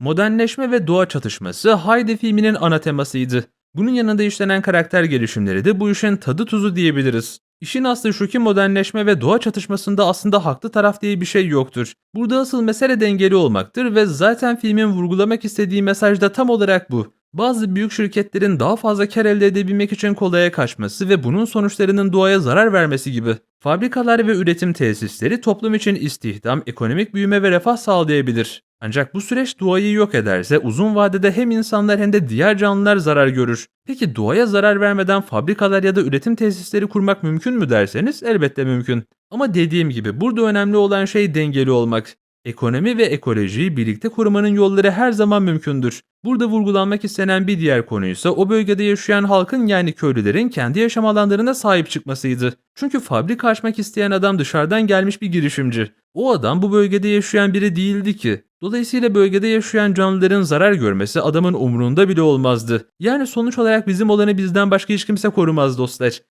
Modernleşme ve doğa çatışması Haydi filminin ana temasıydı. Bunun yanında işlenen karakter gelişimleri de bu işin tadı tuzu diyebiliriz. İşin aslı şu ki modernleşme ve doğa çatışmasında aslında haklı taraf diye bir şey yoktur. Burada asıl mesele dengeli olmaktır ve zaten filmin vurgulamak istediği mesaj da tam olarak bu. Bazı büyük şirketlerin daha fazla kar elde edebilmek için kolaya kaçması ve bunun sonuçlarının doğaya zarar vermesi gibi. Fabrikalar ve üretim tesisleri toplum için istihdam, ekonomik büyüme ve refah sağlayabilir. Ancak bu süreç doğayı yok ederse uzun vadede hem insanlar hem de diğer canlılar zarar görür. Peki doğaya zarar vermeden fabrikalar ya da üretim tesisleri kurmak mümkün mü derseniz elbette mümkün. Ama dediğim gibi burada önemli olan şey dengeli olmak. Ekonomi ve ekolojiyi birlikte korumanın yolları her zaman mümkündür. Burada vurgulanmak istenen bir diğer konu ise o bölgede yaşayan halkın yani köylülerin kendi yaşam alanlarına sahip çıkmasıydı. Çünkü fabrika açmak isteyen adam dışarıdan gelmiş bir girişimci. O adam bu bölgede yaşayan biri değildi ki. Dolayısıyla bölgede yaşayan canlıların zarar görmesi adamın umrunda bile olmazdı. Yani sonuç olarak bizim olanı bizden başka hiç kimse korumaz dostlar.